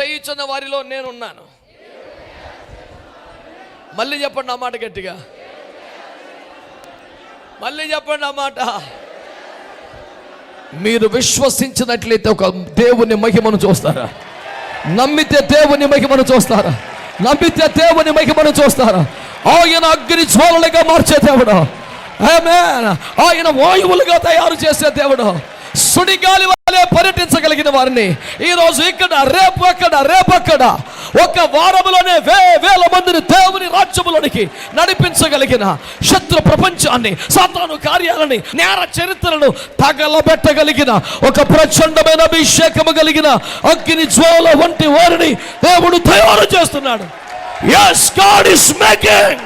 చేయించున్న వారిలో నేనున్నాను. మళ్ళీ చెప్పండి ఆ మాట గట్టిగా. మళ్ళీ చెప్పండి ఆ మాట. మీరు విశ్వసించినట్లయితే ఒక దేవుని మహిమను చూస్తారా? నమ్మితే దేవుని మహిమను చూస్తారా? నమ్మితే దేవుని మహిమను చూస్తారా? ఆయన అగ్ని జ్వాలలుగా మార్చే దేవుడు. ఆయన వాయువులుగా తయారు చేసే దేవుడు. సుడిగాలి వలె పర్యటించగలిగిన వారిని. ఈరోజు ఇక్కడ రేపు అక్కడ రేపు అక్కడ. ఒక వారములోనే వే వేల మందిని దేవుని రాజ్యములోనికి నడిపించగలిగిన శత్రు ప్రపంచాన్ని సాతాను కార్యాలని నేర చరిత్రను తగలబెట్టగలిగిన ఒక ప్రచండమైన అభిషేకము కలిగిన అగ్ని జ్వాల వంటి వారిని దేవుడు తయారు చేస్తున్నాడు. Yes God is making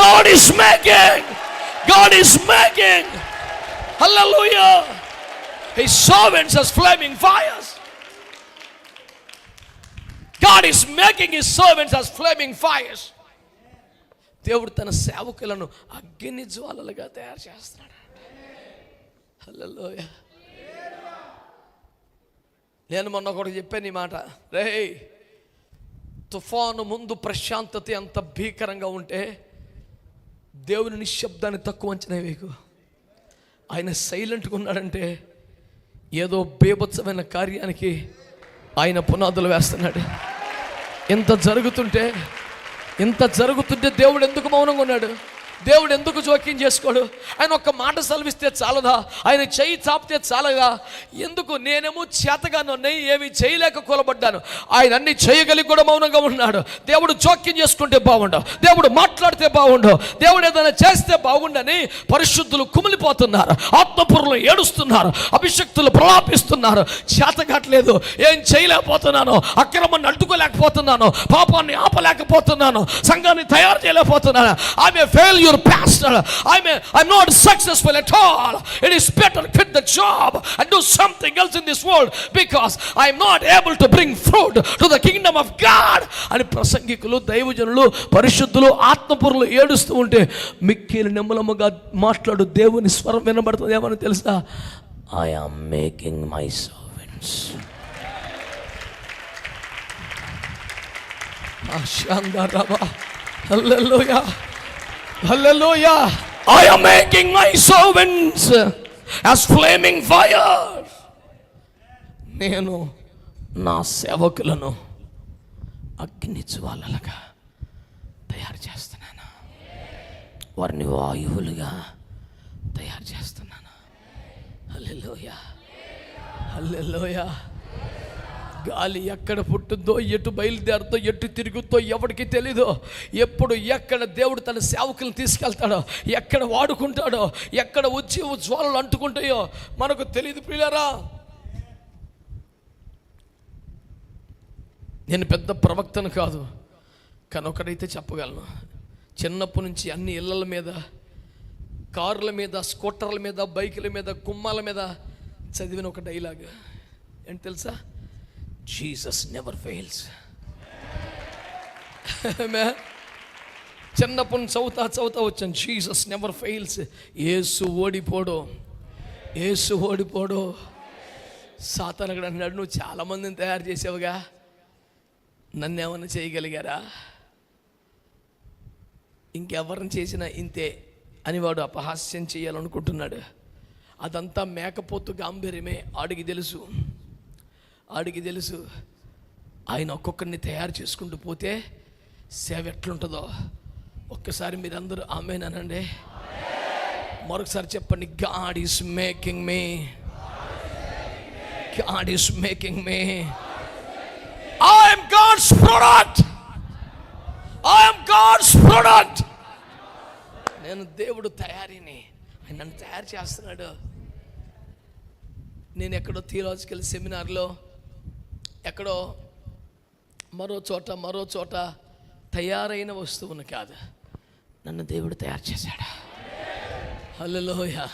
God is making God is making hallelujah His servants as flaming fires. God is making his servants as flaming fires. దేవుడు తన సేవకులను అగ్ని జ్వాలలుగా తయారు చేస్తున్నాడు హలోయ నేను మొన్న ఒకటి చెప్పాను ఈ మాట రే తుఫాను ముందు ప్రశాంతత ఎంత భీకరంగా ఉంటే దేవుని నిశ్శబ్దాన్ని తక్కువ అంచనా వేయకు ఆయన సైలెంట్గా ఉన్నాడంటే ఏదో బేభత్సమైన కార్యానికి ఆయన పునాదులు వేస్తున్నాడు. ఇంత జరుగుతుంటే ఇంత జరుగుతుంటే దేవుడు ఎందుకు మౌనంగా ఉన్నాడు? దేవుడు ఎందుకు జోక్యం చేసుకోడు? ఆయన ఒక్క మాట సెలవిస్తే చాలదా? ఆయన చెయ్యి చాపితే చాలదా? ఎందుకు నేనేమో చేతగాను ఉన్నాయి ఏమి చేయలేక కూలబడ్డాను. ఆయన అన్ని చేయగలిగి కూడా మౌనంగా ఉన్నాడు. దేవుడు జోక్యం చేసుకుంటే బాగుండు. దేవుడు మాట్లాడితే బాగుండు. దేవుడు ఏదైనా చేస్తే బాగుండని పరిశుద్ధులు కుమిలిపోతున్నారు. ఆత్మపురులు ఏడుస్తున్నారు. అభిషక్తులు ప్రలాపిస్తున్నారు. చేతగట్లేదు. ఏం చేయలేకపోతున్నాను. అక్రమాన్ని అడ్డుకోలేకపోతున్నాను. పాపాన్ని ఆపలేకపోతున్నాను. సంఘాన్ని తయారు చేయలేకపోతున్నాను. ఆమె may fail your pastor I may I'm not successful at all it is better quit the job and do something else in this world because I'm not able to bring fruit to the kingdom of God అని ప్రసంగికులు దైవజనులు పరిశుద్ధులు ఆత్మపురులు ఏడుస్తూ ఉంటే మిక్కిలి నిమ్మలముగా మాట్లాడు దేవుని స్వరం వినబడుతుంది. ఏమని తెలుసా? I am making my servants Hallelujah. Hallelujah. I am making my servants as flaming fire. నేను నా సేవకులను అగ్ని జ్వాలలుగా తయారు చేస్తున్నాను వారిని వాయువులుగా తయారు చేస్తున్నాను హల్లెలూయా హల్లెలూయా గాలి ఎక్కడ పుట్టిందో ఎటు బయలుదేరుతో ఎటు తిరుగుతో ఎవరికి తెలీదో. ఎప్పుడు ఎక్కడ దేవుడు తన సేవకులను తీసుకెళ్తాడో ఎక్కడ వాడుకుంటాడో ఎక్కడ వచ్చి జ్వాలలు అంటుకుంటాయో మనకు తెలియదు ప్రియులారా. నేను పెద్ద ప్రవక్తను కాదు కానీ ఒకటైతే చెప్పగలను. చిన్నప్పటి నుంచి అన్ని ఇళ్ళల మీద కార్ల మీద స్కూటర్ల మీద బైకుల మీద కుమ్మాల మీద చదివిన ఒక డైలాగ్. ఏంటి తెలుసా? జీసస్ నెవర్ ఫెయిల్స్ చిన్నప్పుడు చదువుతా చదువుతా వచ్చాను. జీసస్ నెవర్ ఫెయిల్స్ ఏసు ఓడిపోడు. ఏసు ఓడిపోడు. సాతాన్ అక్కడ అన్నాడు నువ్వు చాలామందిని తయారు చేసావుగా. నన్ను ఏమైనా చేయగలిగారా? ఇంకెవరిని చేసినా ఇంతే అని వాడు అపహాస్యం చేయాలనుకుంటున్నాడు. అదంతా మేకపోతు గాంభీర్యమే ఆడికి తెలుసు. ఆడికి తెలుసు ఆయన ఒక్కొక్కరిని తయారు చేసుకుంటూ పోతే సేవ ఎట్లుంటుందో. ఒక్కసారి మీరందరూ ఆమెనండి మరొకసారి చెప్పండి God is making me God is making me I'm God's product I'm God's product నేను దేవుడు తయారీని. ఆయన నన్ను తయారు చేస్తున్నాడు. నేను ఎక్కడో థియలాజికల్ సెమినార్లో ఎక్కడో మరో చోట మరో చోట తయారైన వస్తువును కాదు. నన్ను దేవుడు తయారు చేశాడు. హలోయ